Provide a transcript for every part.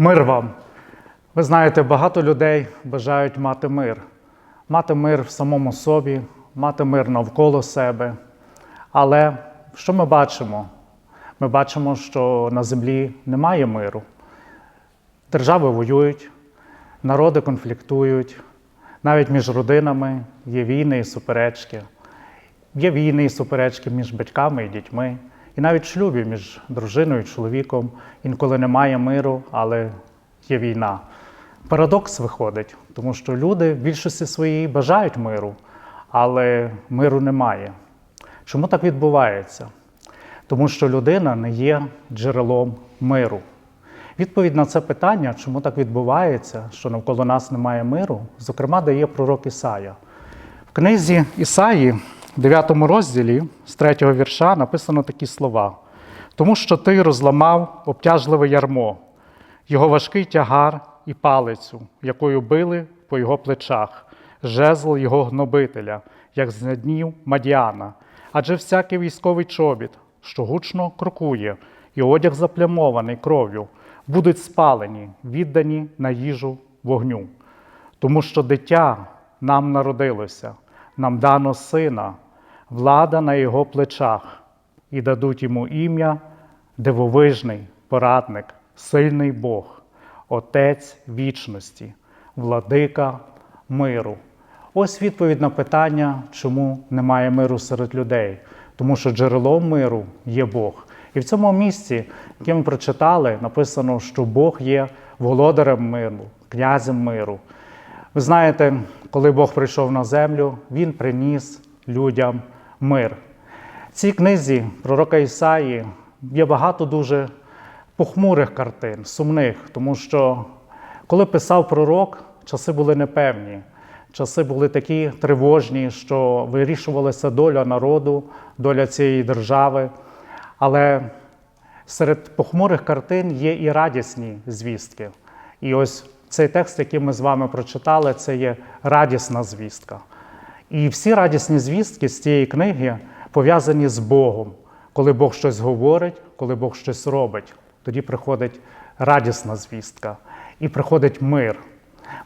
Мир вам. Ви знаєте, багато людей бажають мати мир, мати мир в самому собі, мати мир навколо себе. Але що ми бачимо? Ми бачимо, що на землі немає миру. Держави воюють, народи конфліктують, навіть між родинами є війни і суперечки. Є війни і суперечки між батьками і дітьми. І навіть шлюбі між дружиною і чоловіком інколи немає миру, але є війна. Парадокс виходить, тому що люди в більшості своїй бажають миру, але миру немає. Чому так відбувається? Тому що людина не є джерелом миру. Відповідь на це питання, чому так відбувається, що навколо нас немає миру, зокрема, дає пророк Ісая. В книзі Ісаї, в 9 розділі, з 3 вірша, написано такі слова: Тому що ти розламав обтяжливе ярмо, його важкий тягар і палицю, якою били по його плечах, жезл його гнобителя, як з днів Мадіана. Адже всякий військовий чобіт, що гучно крокує, і одяг заплямований кров'ю, будуть спалені, віддані на їжу вогню. Тому що дитя нам народилося, нам дано сина, влада на його плечах, і дадуть йому ім'я дивовижний порадник, сильний Бог, Отець вічності, владика миру. Ось відповідь на питання, чому немає миру серед людей. Тому що джерелом миру є Бог. І в цьому місці, яке ми прочитали, написано, що Бог є володарем миру, князем миру. Ви знаєте, коли Бог прийшов на землю, Він приніс людям мир. В цій книзі пророка Ісаї є багато дуже похмурих картин, сумних, тому що коли писав пророк, часи були непевні. Часи були такі тривожні, що вирішувалася доля народу, доля цієї держави. Але серед похмурих картин є і радісні звістки. І ось цей текст, який ми з вами прочитали, це є радісна звістка. І всі радісні звістки з цієї книги пов'язані з Богом. Коли Бог щось говорить, коли Бог щось робить, тоді приходить радісна звістка і приходить мир.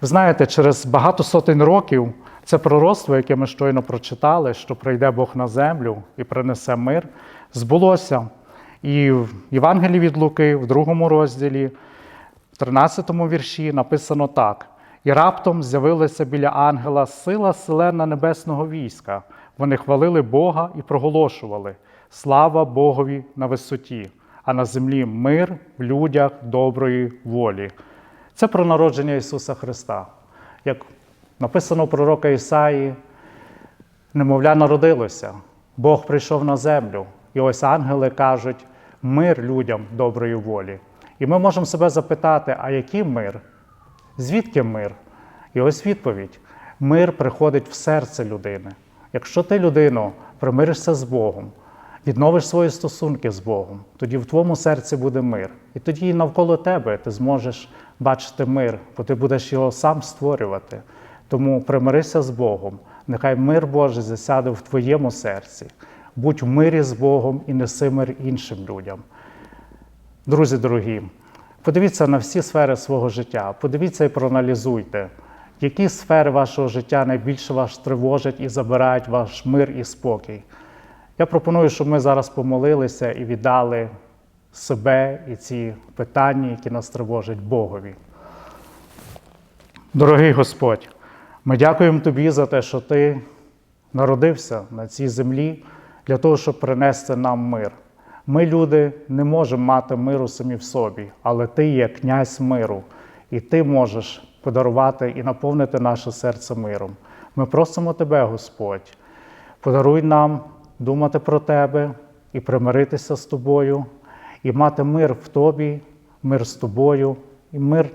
Ви знаєте, через багато сотень років це пророцтво, яке ми щойно прочитали, що прийде Бог на землю і принесе мир, збулося. І в Євангелії від Луки, в другому розділі, в 13 вірші написано так: і раптом з'явилася біля ангела сила селена небесного війська. Вони хвалили Бога і проголошували: Слава Богові на висоті, а на землі мир в людях доброї волі. Це про народження Ісуса Христа. Як написано у пророка Ісаї, немовля народилося, Бог прийшов на землю, і ось ангели кажуть мир людям доброї волі. І ми можемо себе запитати, а який мир? Звідки мир? І ось відповідь: мир приходить в серце людини. Якщо ти, людино, примиришся з Богом, відновиш свої стосунки з Богом, тоді в твоєму серці буде мир. І тоді навколо тебе ти зможеш бачити мир, бо ти будеш його сам створювати. Тому примирися з Богом, нехай мир Божий засяде в твоєму серці. Будь в мирі з Богом і неси мир іншим людям. Друзі дорогі, подивіться на всі сфери свого життя, подивіться і проаналізуйте, які сфери вашого життя найбільше вас тривожать і забирають ваш мир і спокій. Я пропоную, щоб ми зараз помолилися і віддали себе і ці питання, які нас тривожать Богові. Дорогий Господь, ми дякуємо Тобі за те, що Ти народився на цій землі для того, щоб принести нам мир. Ми, люди, не можемо мати миру самі в собі, але Ти є князь миру, і Ти можеш подарувати і наповнити наше серце миром. Ми просимо Тебе, Господь, подаруй нам думати про Тебе і примиритися з Тобою, і мати мир в Тобі, мир з тобою і мир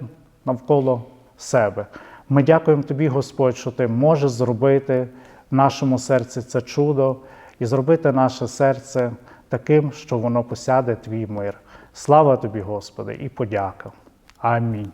навколо себе. Ми дякуємо Тобі, Господь, що Ти можеш зробити в нашому серці це чудо і зробити наше серце таким, що воно посяде Твій мир. Слава тобі, Господи, і подяка. Амінь.